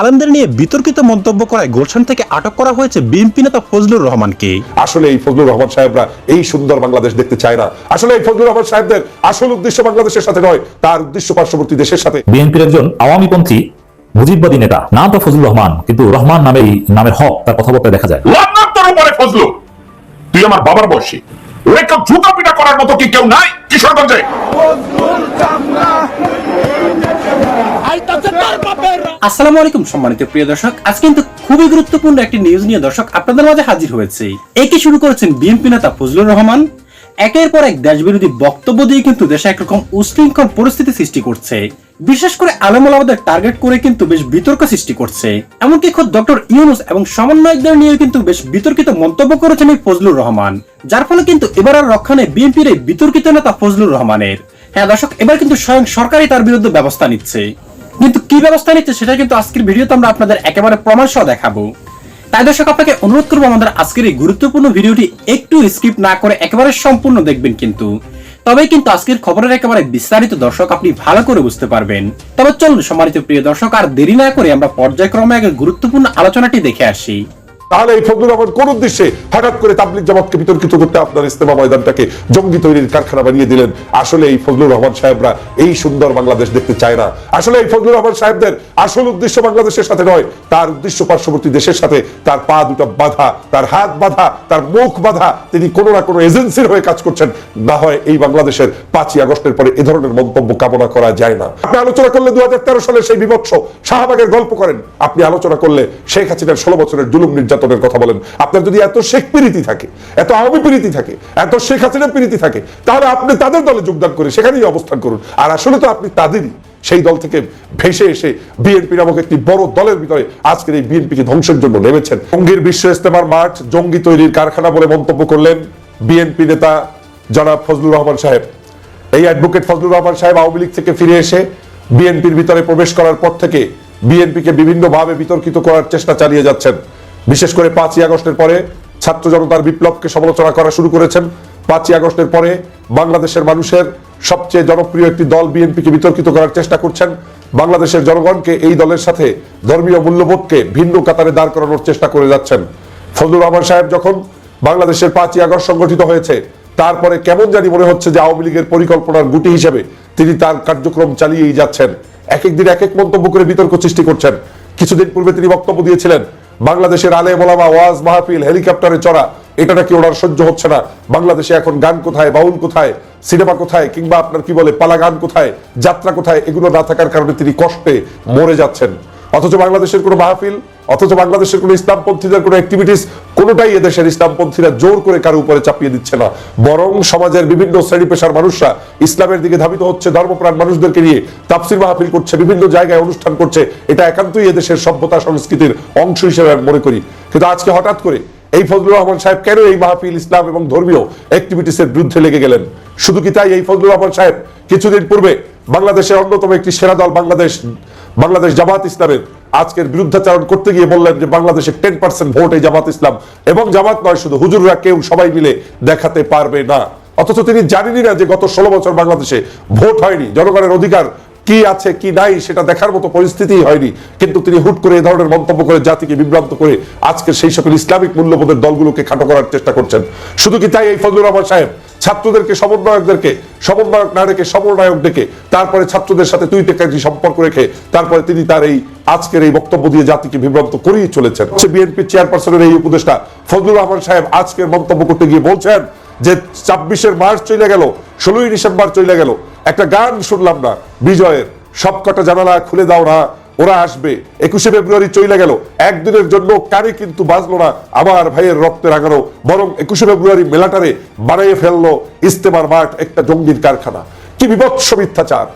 আলেমদের নিয়ে বিতর্কিত মন্তব্য করায় গুলশান থেকে আটক করা হয়েছে বিএনপি নেতা ফজলুর রহমানকে। আসলে এই ফজলুর রহমান সাহেবরা এই সুন্দর বাংলাদেশ দেখতে চায় না। আসলে এই ফজলুর রহমান সাহেবদের আসল উদ্দেশ্য বাংলাদেশের সাথে নয় তার উদ্দেশ্য পার্শ্ববর্তী দেশের সাথে। বিএনপির একজন আওয়ামীপন্থী মুজিববাদী নেতা নাম তো ফজলুর রহমান কিন্তু রহমান নামে এই নামের হক তার কথাবার্তায় দেখা যায়। উপরে ফজলু তুই আমার বাবার বয়সী। কেউ জুতা করার মতো কি কেউ নাই কিশোরগঞ্জে? আসসালামু আলাইকুম সম্মানিত প্রিয় দর্শক। আজ কিন্তু খুবই গুরুত্বপূর্ণ একটি নিউজ নিয়ে দর্শক আপনাদের মাঝে হাজির হয়েছে। একে শুরু করেছেন বিএনপি নেতা ফজলুর রহমান? একের পর এক দেশবিরোধী বক্তব্য দিয়ে কিন্তু দেশে একরকম উশৃঙ্খল পরিস্থিতি সৃষ্টি করছে। বিশেষ করে আলমুল আমাদের টার্গেট করে কিন্তু বেশ বিতর্ক সৃষ্টি করছে। এমনকি খোদ ডক্টর ইউনুস এবং সমন্বয়কদের নিয়ে কিন্তু বেশ বিতর্কিত মন্তব্য করেছেন এই ফজলুর রহমান। যার ফলে কিন্তু এবার আর রক্ষা নেই বিএনপির এই বিতর্কিত নেতা ফজলুর রহমানের। হ্যাঁ দর্শক, এবার কিন্তু স্বয়ং সরকারই তার বিরুদ্ধে ব্যবস্থা নিচ্ছে। কিন্তু কি ব্যবস্থা নিচ্ছে সেটা কিন্তু আজকের ভিডিওতে আমরা আপনাদের একেবারে প্রমাণ সহ দেখাবো। তাই দর্শক, আপনাকে অনুরোধ করব আমাদের আজকের এই গুরুত্বপূর্ণ ভিডিওটি একটু স্কিপ না করে একেবারে সম্পূর্ণ দেখবেন কিন্তু। তবে কিন্তু আজকের খবরের একেবারে বিস্তারিত দর্শক আপনি ভালো করে বুঝতে পারবেন। তবে চলুন, সম্মানিত প্রিয় দর্শক, আর দেরি না করে আমরা পর্যায়ক্রমে গুরুত্বপূর্ণ আলোচনাটি দেখে আসি। তাহলে এই ফজলুর রহমান কোন উদ্দেশ্যে হঠাৎ করে তাবলিক জামাতকে বিতর্কিত করতে আপনার ইস্তেমা ময়দানটাকে জঙ্গি তৈরির কারখানা বানিয়ে দিলেন? আসলে এই ফজলুর রহমান সাহেবরা এই সুন্দর বাংলাদেশ দেখতে চায় না। আসলে এই ফজলুর রহমান সাহেবদের আসল উদ্দেশ্য বাংলাদেশের সাথে নয়, তার উদ্দেশ্য পার্শ্ববর্তী দেশের সাথে তার পা দুটো বাধা, তার হাত বাধা, তার মুখ বাধা, তিনি কোনো না কোনো এজেন্সির হয়ে কাজ করছেন। না হয় এই বাংলাদেশের পাঁচই আগস্টের পরে এ ধরনের মন্তব্য কামনা করা যায় না। আপনি আলোচনা করলে দু হাজার তেরো সালে সেই বিভৎস শাহবাগের গল্প করেন। আপনি আলোচনা করলে শেখ হাসিনার ষোলো বছরের জুলুম নির্যাতনের কথা বলেন, আপনার যদি এত শেখ প্রীতি থাকে, এত আওয়ামী প্রীতি থাকে, এত শেখ হাসিনা প্রীতি থাকে, তাহলে আপনি তাদের দলে যোগদান করে সেখানেই অবস্থান করুন। আর আসলে তো আপনি তাদেরই, সেই দল থেকে ভেসে এসে বিএনপি নামক একটি বড় দলের ভিতরে আজকের এই বিএনপিকে ধ্বংসের জন্য নেমেছেন। জঙ্গির বিশ্ব ইস্তেমার মাঠ, জঙ্গি তৈরির কারখানা বলে মন্তব্য করলেন বিএনপি নেতা জনাব ফজলুর রহমান সাহেব। এই অ্যাডভোকেট ফজলুর রহমান সাহেব আওয়ামী লীগ থেকে ফিরে এসে বিএনপির ভিতরে প্রবেশ করার পর থেকে বিএনপিকে বিভিন্নভাবে বিতর্কিত করার চেষ্টা চালিয়ে যাচ্ছেন। বিশেষ করে পাঁচই আগস্টের পরে ছাত্র জনতার বিপ্লবকে সমালোচনা করা শুরু করেছেন। পাঁচই আগস্টের পরে বাংলাদেশের মানুষের সবচেয়ে জনপ্রিয় একটি দল বিএনপিকে বিতর্কিত করার চেষ্টা করছেন। বাংলাদেশের জনগণকে এই দলের সাথে ধর্মীয় মূল্যবোধকে ভিন্ন কাতারে দাঁড় করানোর চেষ্টা করে যাচ্ছেন। ফজলুর রহমান সাহেব যখন বাংলাদেশের পাঁচই আগস্ট সংগঠিত হয়েছে, তারপরে কেমন জানি মনে হচ্ছে যে আওয়ামী লীগের পরিকল্পনার গুটি হিসেবে তিনি তার কার্যক্রম চালিয়েই যাচ্ছেন। এক এক দিন এক এক মন্তব্য করে বিতর্ক সৃষ্টি করছেন। কিছুদিন পূর্বে তিনি বক্তব্য দিয়েছিলেন বাংলাদেশের আলে মোলামা ওয়াজ মাহফিল, হেলিকপ্টারে চড়া, এটা নাকি ওনার সহ্য হচ্ছে না। বাংলাদেশে এখন গান কোথায়, বাউল কোথায়, সিনেমা কোথায়, কিংবা আপনার কি বলে পালা গান কোথায়, যাত্রা কোথায়, এগুলো না থাকার কারণে তিনি কষ্টে মরে যাচ্ছেন। অথচ বাংলাদেশের কোনো মাহফিল, অথচ বাংলাদেশের কোনো ইসলামপন্থীদের কোনো অ্যাক্টিভিটিস কোনোটাই এদেশের ইসলামপন্থীরা জোর করে কারও উপরে চাপিয়ে দিচ্ছে না। বরং সমাজের বিভিন্ন শ্রেণি পেশার মানুষরা ইসলামের দিকে ধাবিত হচ্ছে, ধর্মপ্রাণ মানুষদেরকে নিয়ে তাফসির মাহফিল করছে, বিভিন্ন জায়গায় অনুষ্ঠান করছে। এটা একান্তই এদেশের সভ্যতা সংস্কৃতির অংশ হিসেবে আমি মনে করি। কিন্তু আজকে হঠাৎ করে এই ফজলুর রহমান সাহেব কেন এই মাহফিল, ইসলাম এবং ধর্মীয় অ্যাক্টিভিটিসের বিরুদ্ধে লেগে গেলেন? শুধু কি তাই এই ফজলুর রহমান সাহেব কিছুদিন পূর্বে বাংলাদেশের অন্যতম একটি সেরা দল, বাংলাদেশ বাংলাদেশ জামাত ইসলামের আজকের বিরুদ্ধাচারণ করতে গিয়ে বললেন যে বাংলাদেশে টেন পার্সেন্ট ভোট এই জামাত ইসলাম এবং জামাত নয়, শুধু হুজুররা কেউ সবাই মিলে দেখাতে পারবে না। অথচ তিনি জানেনই না যে গত ষোলো বছর বাংলাদেশে ভোট হয়নি। জনগণের অধিকার কি আছে, কি নাই, সেটা দেখার মতো পরিস্থিতি হয়নি। কিন্তু তিনি হুট করে এ ধরনের মন্তব্য করে জাতিকে বিভ্রান্ত করে আজকে সেই সকল ইসলামিক মূল্যবোধের দলগুলোকে খাটো করার চেষ্টা করছেন। শুধু কি তাই, এই ফজলুর রহমান সাহেব? ছাত্রদেরকে সমন্বয়কদেরকে সমন্বয়ক না রেখে সমন্বয়ক ডেকে, তারপরে ছাত্রদের সাথে তুই টেকাটি সম্পর্ক রেখে, তারপরে তিনি তার এই আজকের এই বক্তব্য দিয়ে জাতিকে বিভ্রান্ত করেই চলেছেন। বিএনপি চেয়ারপারসনের এই উপদেষ্টা ফজলুর রহমান সাহেব আজকের মন্তব্য করতে গিয়ে বলছেন যে ছাব্বিশের মার্চ চলে গেল, ষোলোই ডিসেম্বর চলে গেল। একটা গান শুনলাম না, বিজয়ের। সবকটা জানালা খুলে দাও না ওরা আসবে। একুশে ফেব্রুয়ারি চলে গেল। একদিনের জন্য কারে কিন্তু বাঁচলো না আমার ভাইয়ের রক্তে রাগানো বরং একুশে ফেব্রুয়ারি মেলাটারে বানিয়ে ফেলল ইস্তেমার মাঠ, একটা জঙ্গির কারখানা। কি বিভৎস মিথ্যাচার।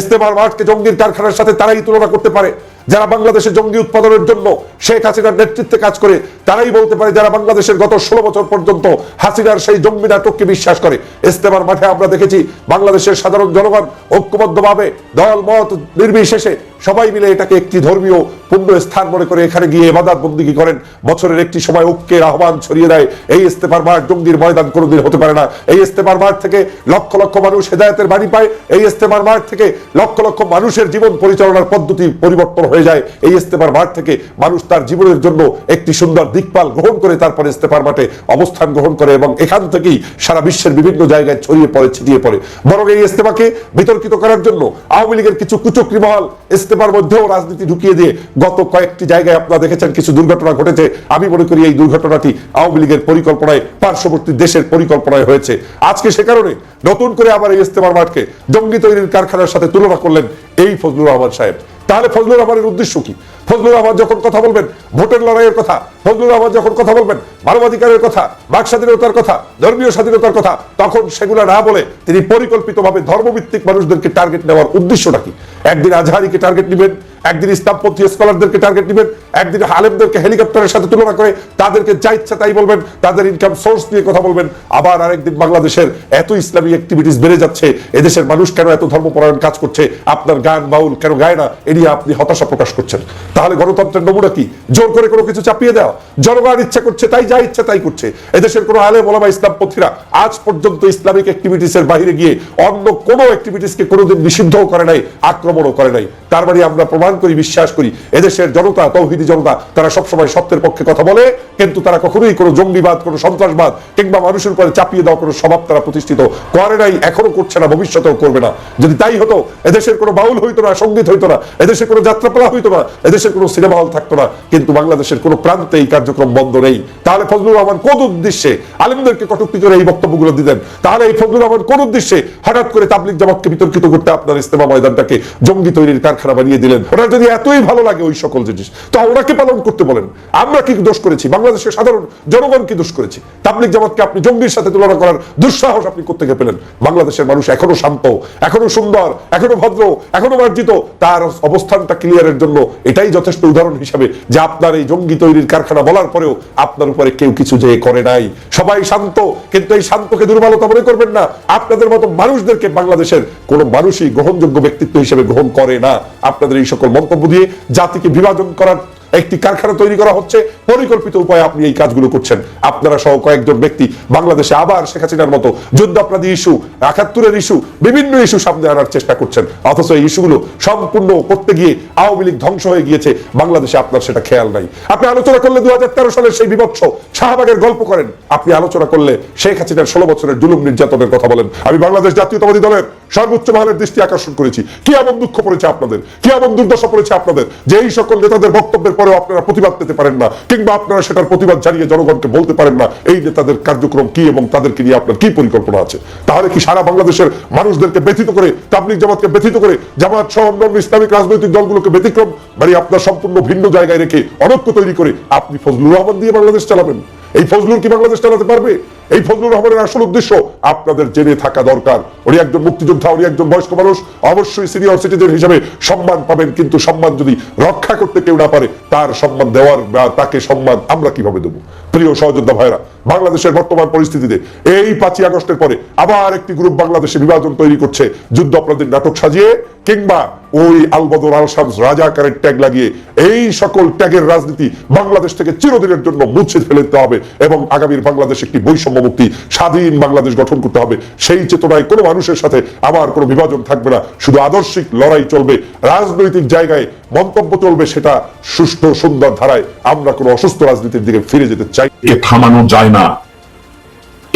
ইস্তেমার মাঠকে জঙ্গির কারখানার সাথে তারাই তুলনা করতে পারে। যারা বাংলাদেশে জঙ্গি উৎপাদনের জন্য শেখ হাসিনার নেতৃত্বে কাজ করে, তারাই বলতে পারে যারা বাংলাদেশের গত ষোলো বছর পর্যন্ত হাসিনার সেই জঙ্গি নাটককে বিশ্বাস করে। ইস্তেমার মাঠে আমরা দেখেছি, বাংলাদেশের সাধারণ জনগণ ঐক্যবদ্ধভাবে দল মত নির্বিশেষে সবাই মিলে এটাকে একটি ধর্মীয় পুণ্য স্থান মনে করে এখানে গিয়ে এবাদাত বন্দিগি করেন? বছরের একটি সময় ঐক্যের আহ্বান ছড়িয়ে দেয়। এই ইস্তেফার মাঠ জঙ্গির ময়দান কোনোদিন হতে পারে না। এই ইস্তেফার মাঠ থেকে লক্ষ লক্ষ মানুষ হেদায়তের বাণী পায়। এই ইস্তেফার মাঠ থেকে লক্ষ লক্ষ মানুষের জীবন পরিচালনার পদ্ধতি পরিবর্তন হয়ে যায়। এই ইস্তেফার মাঠ থেকে মানুষ তার জীবনের জন্য একটি সুন্দর দিকপাল গ্রহণ করে তারপরে ইস্তেফার মাঠে অবস্থান গ্রহণ করে এবং এখান থেকেই সারা বিশ্বের বিভিন্ন জায়গায় ছড়িয়ে পড়ে, ছিটিয়ে পড়ে। বরং এই ইস্তেফাকে বিতর্কিত করার জন্য আওয়ামী লীগের কিছু কুচক্রী মহল ইস্তেফার মধ্যেও রাজনীতি ঢুকিয়ে দিয়ে গত কয়েকটি জায়গায় আপনারা দেখেছেন কিছু দুর্ঘটনা ঘটেছে। আমি মনে করি এই দুর্ঘটনাটি আওয়ামী লীগের পরিকল্পনায়, পার্শ্ববর্তী দেশের পরিকল্পনায় হয়েছে। আজকে সে কারণে নতুন করে আবার এই ইজতেমার মাঠকে জঙ্গি তৈরির কারখানার সাথে তুলনা করলেন এই ফজলুর রহমান সাহেব। তাহলে ফজলুর রহমানের উদ্দেশ্য কি? ফজলুর রহমান যখন কথা বলবেন, ভোটের লড়াইয়ের কথা, ফজলুর রহমান যখন কথা বলবেন, মানবাধিকারের কথা, বাক স্বাধীনতার কথা, ধর্মীয় স্বাধীনতার কথা, তখন সেগুলো না বলে তিনি পরিকল্পিতভাবে ধর্মভিত্তিক মানুষদেরকে টার্গেট নেওয়ার উদ্দেশ্যটা কি? একদিন আজহারিকে টার্গেট নেবেন একদিন ইসলামপন্থী স্কলারদেরকে টার্গেট নেবেন, একদিন আলেমদেরকে হেলিকপ্টারের সাথে তুলনা করে তাদেরকে যা ইচ্ছা তাই বলবেন, তাদের ইনকাম সোর্স নিয়ে কথা বলবেন, আবার আরেকদিন বাংলাদেশের এত ইসলামী অ্যাক্টিভিটিস বেড়ে যাচ্ছে, এদেশের মানুষ কেন এত ধর্মপরায়ণ কাজ করছে, আপনার গান, বাউল কেন গায় না, এ নিয়ে আপনি হতাশা প্রকাশ করছেন। তাহলে গণতন্ত্রের নমুনা কি? জোর করে কোনো কিছু চাপিয়ে দেওয়া। জনগণ ইচ্ছা করছে তাই যা ইচ্ছা তাই করছে। এদেশের কোনো আলেম, ওলামা, ইসলামপন্থীরা আজ পর্যন্ত ইসলামিক অ্যাক্টিভিটিস এর বাইরে গিয়ে অন্য কোনো অ্যাক্টিভিটিসকে কোনোদিন নিষিদ্ধও করে নাই, আক্রমণও করে নাই। তার মানে আমরা প্রমাণ করি, বিশ্বাস করি, এদেশের জনতা, তৌহিদি জনতা, তারা সবসময় সত্যের পক্ষে কথা বলে, কিন্তু তারা কখনোই কোনো জঙ্গিবাদ, কোনো সন্ত্রাসবাদ কিংবা মানুষের উপরে চাপিয়ে দেওয়া কোনো স্বভাব তারা প্রতিষ্ঠিত করে নাই এখনও করছে না, ভবিষ্যতেও করবে না। যদি তাই হতো, এদেশের কোনো বাউল হইতো না, সংগীত হইতো না, এদেশের কোনো যাত্রাপালা হইতো না, এদেশের কোনো সিনেমা হল থাকতো না, কিন্তু বাংলাদেশের কোনো প্রান্তে এই কার্যক্রম বন্ধ নেই। তাহলে ফজলুর রহমান কোন উদ্দেশ্যে আলেমদেরকে কটুক্তি করে এই বক্তব্যগুলো দিতেন? তাহলে এই ফজলুর রহমান কোন উদ্দেশ্যে হঠাৎ করে তাবলিক জামাতকে বিতর্কিত করতে আপনার ইস্তেমা ময়দানটাকে জঙ্গি তৈরির কারখানা বানিয়ে দিলেন? ওনার যদি এতই ভালো লাগে ওই সকল জিনিস, তো ওনাকে পালন করতে বলেন। আমরা কি দোষ করেছি? বাংলাদেশের সাধারণ জনগণ কি দোষ করেছি? তাবলিক জামাতকে আপনি জঙ্গির সাথে তুলনা করার দুঃসাহস আপনি করতে গিয়ে পেলেন? বাংলাদেশের মানুষ এখনও শান্ত, এখনও সুন্দর, এখনও ভদ্র, এখনও মার্জিত। তার অবস্থানটা ক্লিয়ারের জন্য এটাই যথেষ্ট উদাহরণ হিসাবে যে আপনার এই জঙ্গি তৈরির কারখানা বলার পরেও আপনার উপরে কেউ কিছু যে করে নাই। সবাই শান্ত, কিন্তু এই শান্তকে দুর্বলতা মনে করবেন না। আপনাদের মতো মানুষদেরকে বাংলাদেশের কোন মানুষই গ্রহণযোগ্য ব্যক্তিত্ব হিসেবে গ্রহণ করে না। আপনাদের এই সকল মন্তব্য দিয়ে জাতিকে বিভাজন করার একটি কারখানা তৈরি করা হচ্ছে। পরিকল্পিত উপায়ে আপনি এই কাজগুলো করছেন। আপনারা সহ কয়েকজন ব্যক্তি বাংলাদেশে আবার শেখ হাসিনার মতো যুদ্ধাপরাধী ইস্যু, একাত্তরের ইস্যু, বিভিন্ন ইস্যু সামনে আনার চেষ্টা করছেন। অথচ এই ইস্যুগুলো সম্পূর্ণ করতে গিয়ে আওয়ামী লীগ ধ্বংস হয়ে গিয়েছে। বাংলাদেশে আপনার সেটা খেয়াল নাই। আপনি আলোচনা করলে দু সালের সেই বিভৎস শাহবাগের গল্প করেন। আপনি আলোচনা করলে শেখ হাসিনার ষোলো বছরের জুলুম নির্যাতনের কথা বলেন। আমি বাংলাদেশ জাতীয়তাবাদী দলের সর্বোচ্চ মহলের দৃষ্টি আকর্ষণ করেছি। কি এমন দুঃখ পড়েছে আপনাদের? কি এমন দুর্দশা পড়েছে আপনাদের? যে এই সকল নেতাদের বক্তব্যের পরেও আপনারা প্রতিবাদ পেতে পারেন না, কিংবা আপনারা সেটার প্রতিবাদ জানিয়ে জনগণকে বলতে পারেন না, এই নেতাদের কার্যক্রম কি এবং তাদেরকে নিয়ে আপনার কি পরিকল্পনা আছে? তাহলে কি সারা বাংলাদেশের মানুষদেরকে ব্যথিত করে তাবলিক জামাতকে ব্যথিত করে, জামাত সহ অন্যান্য ইসলামিক রাজনৈতিক দলগুলোকে ব্যতিক্রম মানে আপনার সম্পূর্ণ ভিন্ন জায়গায় রেখে অনৈক্য তৈরি করে, আপনি ফজলুর রহমান দিয়ে বাংলাদেশ চালাবেন। এই ফজলুর কি বাংলাদেশ চালাতে পারবে? এই ফজলুর রহমানের আসল উদ্দেশ্য আপনাদের জেনে থাকা দরকার। উনি একজন মুক্তিযোদ্ধা, উনি একজন বয়স্ক মানুষ। অবশ্যই সিনিয়র সিটিজেন হিসেবে সম্মান পাবেন, কিন্তু সম্মান যদি রক্ষা করতে কেউ না পারে, তার সম্মান দেওয়ার বা তাকে সম্মান আমরা কীভাবে দেবো? প্রিয় সহযোদ্ধা ভাইরা বাংলাদেশের বর্তমান পরিস্থিতিতে এই পাঁচই আগস্টের পরে আবার একটি গ্রুপ বাংলাদেশে বিভাজন তৈরি করছে। যুদ্ধ অপরাধীর নাটক সাজিয়ে, কিংবা ওই আলবদর আল শামস রাজাকারের ট্যাগ লাগিয়ে, এই সকল ট্যাগের রাজনীতি বাংলাদেশ থেকে চিরদিনের জন্য মুছে ফেলে দিতে হবে এবং আগামীর বাংলাদেশ একটি বৈষম্য মুক্তি স্বাধীন বাংলাদেশ গঠন করতে হবে। সেই চেতনায় কোনো মানুষের সাথে আবার কোনো বিভাজন থাকবে না। শুধু আদর্শিক লড়াই চলবে, রাজনৈতিক জায়গায় মন্তব্য চলবে, সেটা সুষ্ঠু সুন্দর ধারায় আমরা কোনো অসুস্থ রাজনীতির দিকে ফিরে যেতে চাই। এ থামানো যায় না।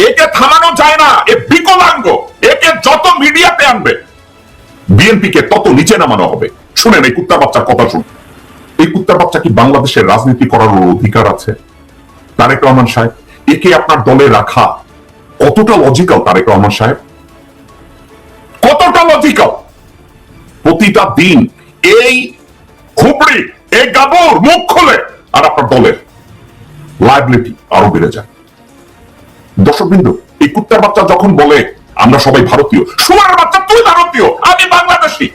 একে থামানো যায় না। এ বিকলাঙ্গ। একে যত মিডিয়াতে আনবে বিএনপি কে তত নিচে নামানো হবে। শুনেন, এই কুত্তার বাচ্চার কথা শুন এই কুত্তার বাচ্চা কি বাংলাদেশের রাজনীতি করার অধিকার আছে? তারেক রহমান সাহেব একে আপনার দলে রাখা কতটা লজিক্যাল তারেক রহমান সাহেব? কতটা লজিক্যাল প্রতিটা দিন এই খুবড়ি এই গাবর মুখ খোলে আর আপনার দলের লাইবিলিটি আরও বেড়ে যায়। দর্শকবৃন্দ, এই কুত্তার বাচ্চা যখন বলে, আমরা সবাই ভারতীয়, শুয়ারের বাচ্চা, তুই ভারতীয়, আমি বাংলাদেশি।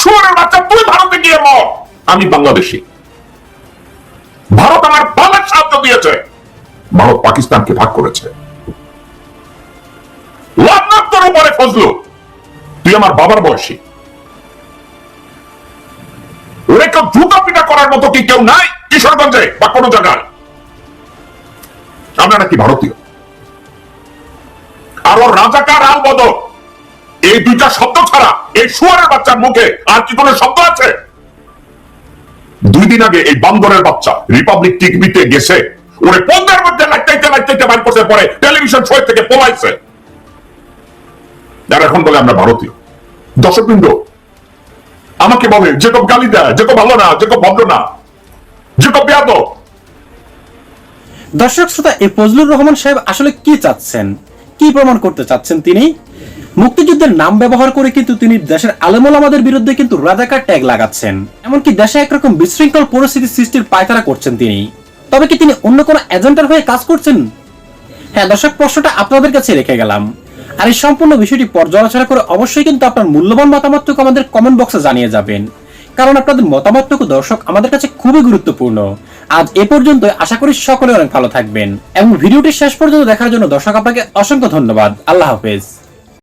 শুয়ারের বাচ্চা, তুই ভারতে গিয়ে মর, আমি বাংলাদেশি। ভারত আমার দিয়েছে ভারত পাকিস্তানকে ভাগ করেছে। তুই আমার বাবার বয়সী। ওরে জুতা পিটা করার মতো কি কেউ নাই কিশোরগঞ্জে বা কোনো জায়গায়? আমরা নাকি ভারতীয়? আর রাজাকার আল বদল এই দুইটা শব্দ ছাড়া এই শুয়ারের বাচ্চার মুখে আর কি কোনো শব্দ আছে? দুই দিন আগে এই বান্দরের বাচ্চা রিপাবলিক টিভিতে গেছে পন্দের মধ্যে বার করতে পরে টেলিভিশন শো থেকে পলাইছে। আর এখন বলে আমরা ভারতীয়। দর্শকবৃন্দ, আমাকে বলে গালি দেয় ভালো না ভদ্র না দর্শক শ্রোতা এই ফজলুর রহমান সাহেব আসলে কি চাচ্ছেন? কি প্রমাণ করতে চাচ্ছেন তিনি? মুক্তিযুদ্ধের নাম ব্যবহার করে কিন্তু তিনি দেশের আলেমুলামাদের বিরুদ্ধে কিন্তু রাজাকার ট্যাগ লাগাচ্ছেন। এমনকি দেশে একরকম বিশৃঙ্খল পরিস্থিতি সৃষ্টির পায়তারা করছেন তিনি। তবে কি তিনি অন্য কোনো এজেন্টার হয়ে কাজ করছেন? হ্যাঁ দর্শক, প্রশ্নটা আপনাদের কাছে রেখে গেলাম। আর এই সম্পূর্ণ বিষয়টি পর্যালোচনা করে অবশ্যই কিন্তু আপনার মূল্যবান মতামতটুকু আমাদের কমেন্ট বক্সে জানিয়ে যাবেন। কারণ আপনাদের মতামতটুকু, দর্শক, আমাদের কাছে খুবই গুরুত্বপূর্ণ। আজ এ পর্যন্ত আশা করি সকলে অনেক ভালো থাকবেন। এবং ভিডিওটি শেষ পর্যন্ত দেখার জন্য দর্শক, আপনাকে অসংখ্য ধন্যবাদ। আল্লাহ হাফেজ।